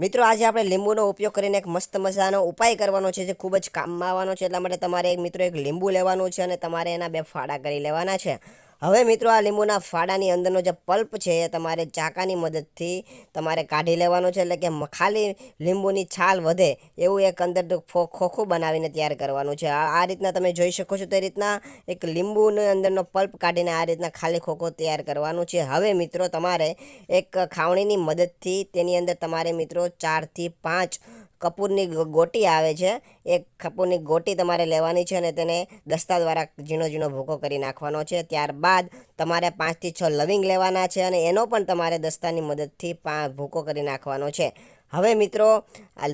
મિત્રો, આજે આપણે લીંબુનો ઉપયોગ કરીને એક મસ્ત મજાનો ઉપાય કરવાનો છે જે ખૂબ જ કામમાં આવવાનો છે. એટલા માટે તમારે એક મિત્રો એક લીંબુ લેવાનું છે અને તમારે એના બે ફાડા કરી લેવાના છે. હવે મિત્રો આ લીંબુના ફાડાની અંદરનો જે પલ્પ છે, એ તમારે ચાકાની મદદથી તમારે કાઢી લેવાનો છે, એટલે કે ખાલી લીંબુની છાલ વધે એવું એક અંદર ખોખું બનાવીને તૈયાર કરવાનું છે. આ રીતના તમે જોઈ શકો છો તે રીતના એક લીંબુની અંદરનો પલ્પ કાઢીને આ રીતના ખાલી ખોખો તૈયાર કરવાનું છે. હવે મિત્રો તમારે એક ખાવણીની મદદથી તેની અંદર તમારે મિત્રો ચારથી પાંચ કપૂરની ગોટી આવે છે. એ કપૂરની ગોટી તમારે લેવાની છે અને તેને દસ્તા દ્વારા ઝીણો ઝીણો ભૂકો કરી નાખવાનો છે. ત્યારબાદ તમારે પાંચથી છ લવિંગ લેવાના છે અને એનો પણ તમારે દસ્તાની મદદથી પા ભૂકો કરી નાખવાનો છે. હવે મિત્રો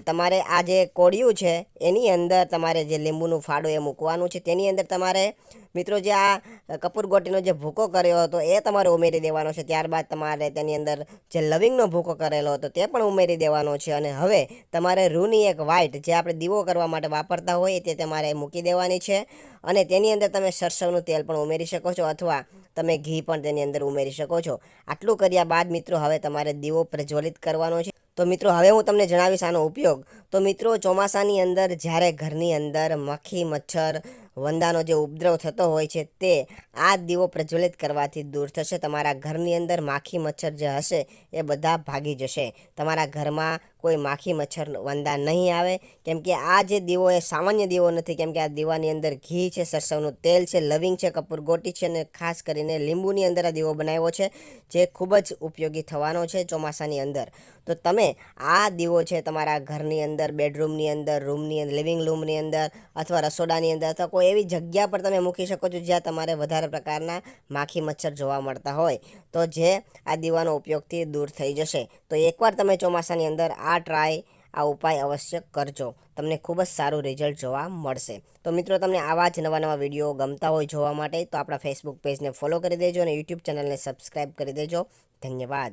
તમારે આ જે કોડિયું છે, એની અંદર તમારે જે લીંબુનું ફાડું એ મૂકવાનું છે. તેની અંદર તમારે મિત્રો જે આ કપૂર ગોટીનો જે ભૂકો કર્યો હતો, એ તમારે ઉમેરી દેવાનો છે. ત્યારબાદ તમારે તેની અંદર જે લવિંગનો ભૂકો કરેલો હતો, તે પણ ઉમેરી દેવાનો છે. અને હવે તમારે રૂની એક વ્હાઇટ જે આપણે દીવો કરવા માટે વાપરતા હોય તે તમારે મૂકી દેવાની છે. અને તેની અંદર તમે સરસવનું તેલ પણ ઉમેરી શકો છો, અથવા તમે ઘી પણ તેની અંદર ઉમેરી શકો છો. આટલું કર્યા બાદ મિત્રો, હવે તમારે દીવો પ્રજ્વલિત કરવાનો છે. તો મિત્રો, હવે હું તમને જણાવીશ આનો ઉપયોગ. તો મિત્રો, ચોમાસાની અંદર જ્યારે ઘરની અંદર મખી, મચ્છર વંદાનો જે ઉપદ્રવ થતો હોય છે તે આ દીવો પ્રજ્વલિત કરવાથી દૂર થશે. તમારા ઘરની અંદર માખી મચ્છર જે હશે એ બધા ભાગી જશે. તમારા ઘરમાં કોઈ માખી મચ્છર વંદા નહીં આવે. કેમ કે આ જે દીવો એ સામાન્ય દીવો નથી. કેમ કે આ દીવાની અંદર ઘી છે, સરસવનું તેલ છે, લવિંગ છે કપૂર ગોટી છે અને ખાસ કરીને લીંબુની અંદર આ દીવો બનાવ્યો છે, જે ખૂબ જ ઉપયોગી થવાનો છે ચોમાસાની અંદર. તો તમે આ દીવો છે તમારા ઘરની અંદર, બેડરૂમની અંદર, રૂમની અંદર, લિવિંગ રૂમની અંદર અથવા રસોડાની અંદર અથવા કોઈ એવી જગ્યા પર તમે મૂકી શકો છો જ્યાં તમારે વધારે પ્રકારના માખી મચ્છર જોવા મળતા હોય, તો જે આ દીવાનો ઉપયોગથી દૂર થઈ જશે. તો એકવાર તમે ચોમાસાની અંદર આ ટ્રાય, આ ઉપાય અવશ્ય કરજો. તમને ખૂબ જ સારું રિઝલ્ટ જોવા મળશે. તો મિત્રો, તમને આવા જ નવા નવા વીડિયો ગમતા હોય જોવા માટે, તો આપણા ફેસબુક પેજને ફોલો કરી દેજો અને યુટ્યુબ ચેનલને સબસ્ક્રાઈબ કરી દેજો. ધન્યવાદ.